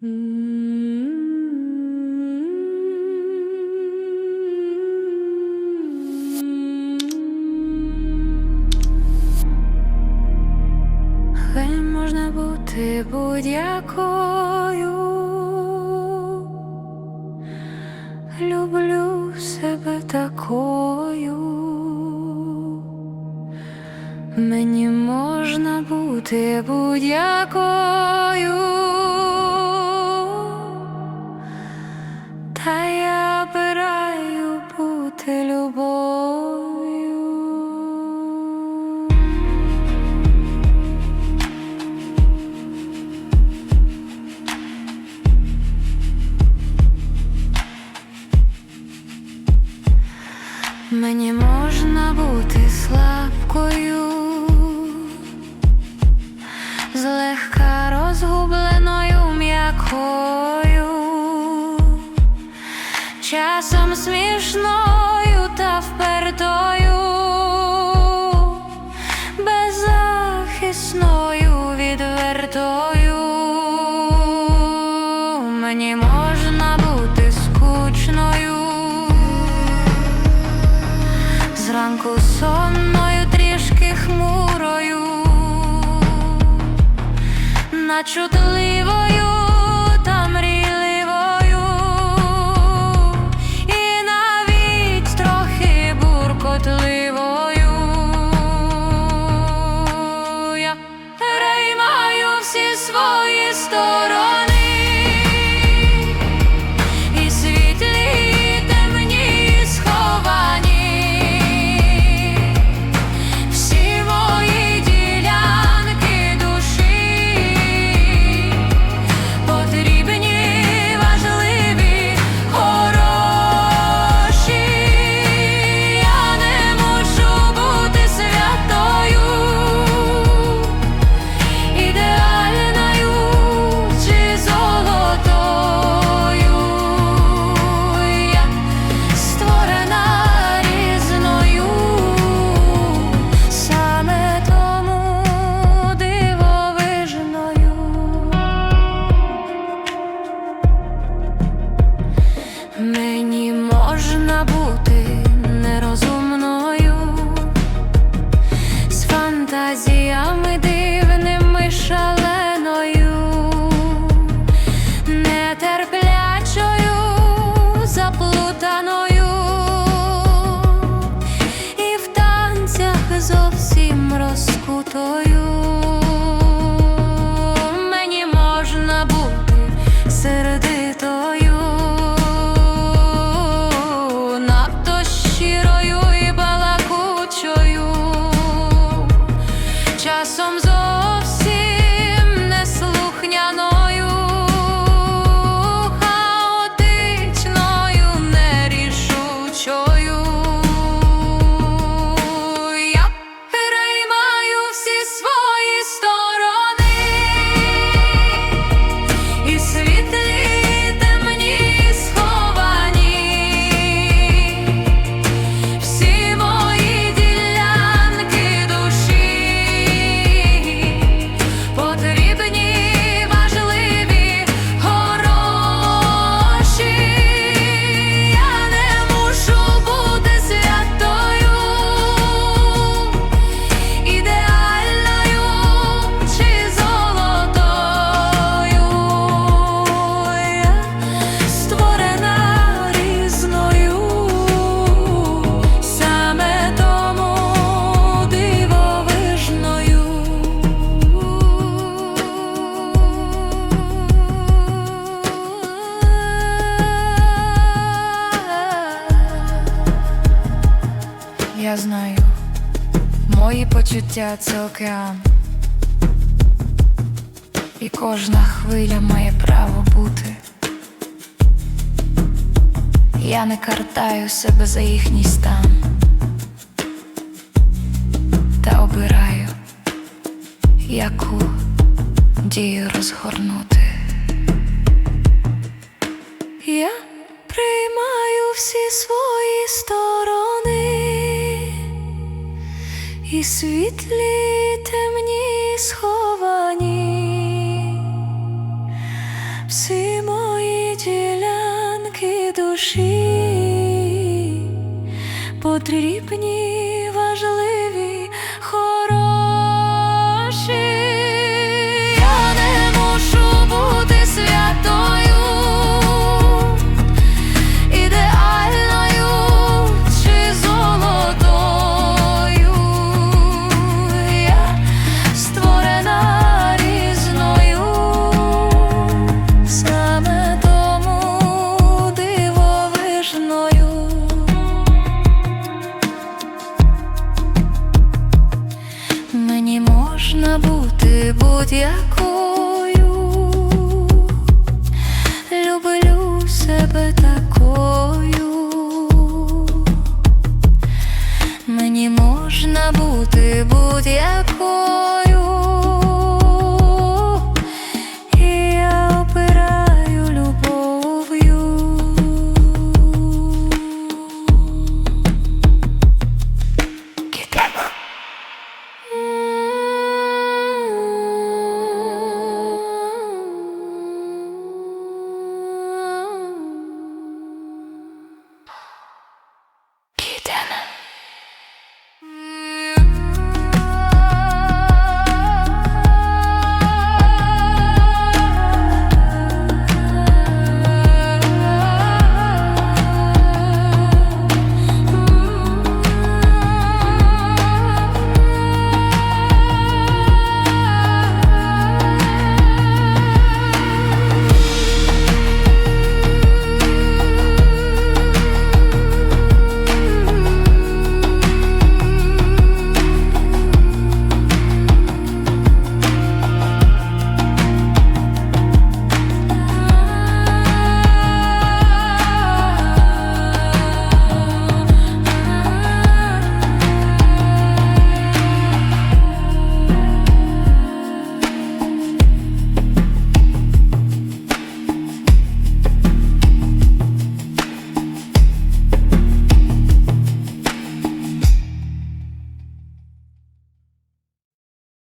Хай можна бути будь-якою, люблю себе такою, мені можна бути будь-якою. злегка розгубленою м'якою, часом смішно. 树都 мені можна бути. життя це океан, і кожна хвиля має право бути. Я не картаю себе за їхній стан та обираю, яку дію розгорнути. Я приймаю всі свої сторони і світлі темні сховані, всі мої ділянки душі потрібні важливі. будь-яку.